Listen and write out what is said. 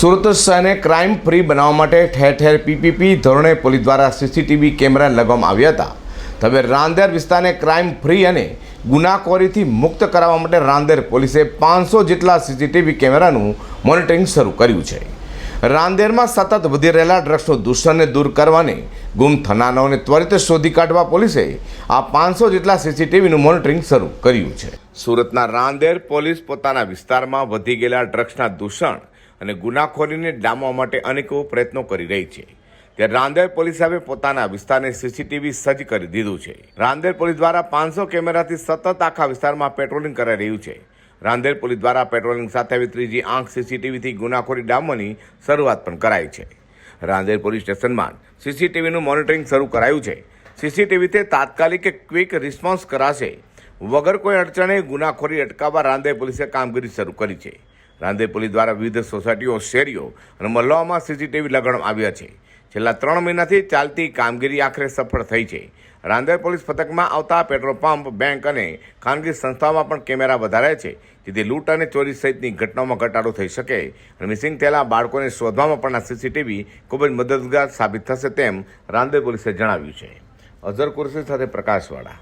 સુરત શહેરને crime free બનાવવા માટે ઠેર ઠેર પીપીપી ધોરણે પોલીસ દ્વારા સીસીટીવી કેમેરા લગાવવામાં આવ્યા હતા. હવે રાંદેર વિસ્તારને ક્રાઇમ ફ્રી અને ગુનાખોરીથી મુક્ત કરાવવા માટે રાંદેર પોલીસે પાંચસો જેટલા સીસીટીવી કેમેરાનું મોનિટરિંગ શરૂ કર્યું છે. રાંદેરમાં સતત વધી રહેલા ડ્રગ્સનું દૂષણને દૂર કરવાને ગુમ થનારાઓને ત્વરિત શોધી કાઢવા પોલીસે આ પાંચસો જેટલા સીસીટીવીનું મોનિટરિંગ શરૂ કર્યું છે. સુરતના રાંદેર પોલીસ પોતાના વિસ્તારમાં વધી ગયેલા ડ્રગ્સના દૂષણ અને ગુનાખોરીને ડામવા માટે અનેકો પ્રયત્નો કરી રહી છે. ત્યારે રાંદેર પોલીસ હવે પોતાના વિસ્તારને સીસીટીવી સજ્જ કરી દીધું છે. રાંદેર પોલીસ દ્વારા પાંચસો કેમેરાથી સતત આખા વિસ્તારમાં પેટ્રોલિંગ કરાઈ રહ્યું છે. રાંદેર પોલીસ દ્વારા પેટ્રોલિંગ સાથે હવે ત્રીજી આંખ સીસીટીવીથી ગુનાખોરી ડામવાની શરૂઆત પણ કરાઈ છે. રાંદેર પોલીસ સ્ટેશનમાં સીસીટીવીનું મોનિટરિંગ શરૂ કરાયું છે. સીસીટીવીથી તાત્કાલિક ક્વિક રિસ્પોન્સ કરાશે. વગર કોઈ અડચણે ગુનાખોરી અટકાવવા રાંદેર પોલીસે કામગીરી શરૂ કરી છે. રાંદેર પોલીસ દ્વારા વિવિધ સોસાયટીઓ, શેરીઓ અને મહલ્લાઓમાં સીસીટીવી લગાડવામાં આવ્યા છે. છેલ્લા ત્રણ મહિનાથી ચાલતી કામગીરી આખરે સફળ થઈ છે. રાંદેર પોલીસ પથકમાં આવતા પેટ્રોલ પંપ, બેંક અને ખાનગી સંસ્થાઓમાં પણ કેમેરા વધારે છે, જેથી લૂંટ અને ચોરી સહિતની ઘટનાઓમાં ઘટાડો થઈ શકે. અને મિસિંગ થયેલા બાળકોને શોધવામાં પણ આ સીસીટીવી ખૂબ જ મદદગાર સાબિત થશે તેમ રાંદેર પોલીસે જણાવ્યું છે. અઝર કુરશી સાથે પ્રકાશવાળા.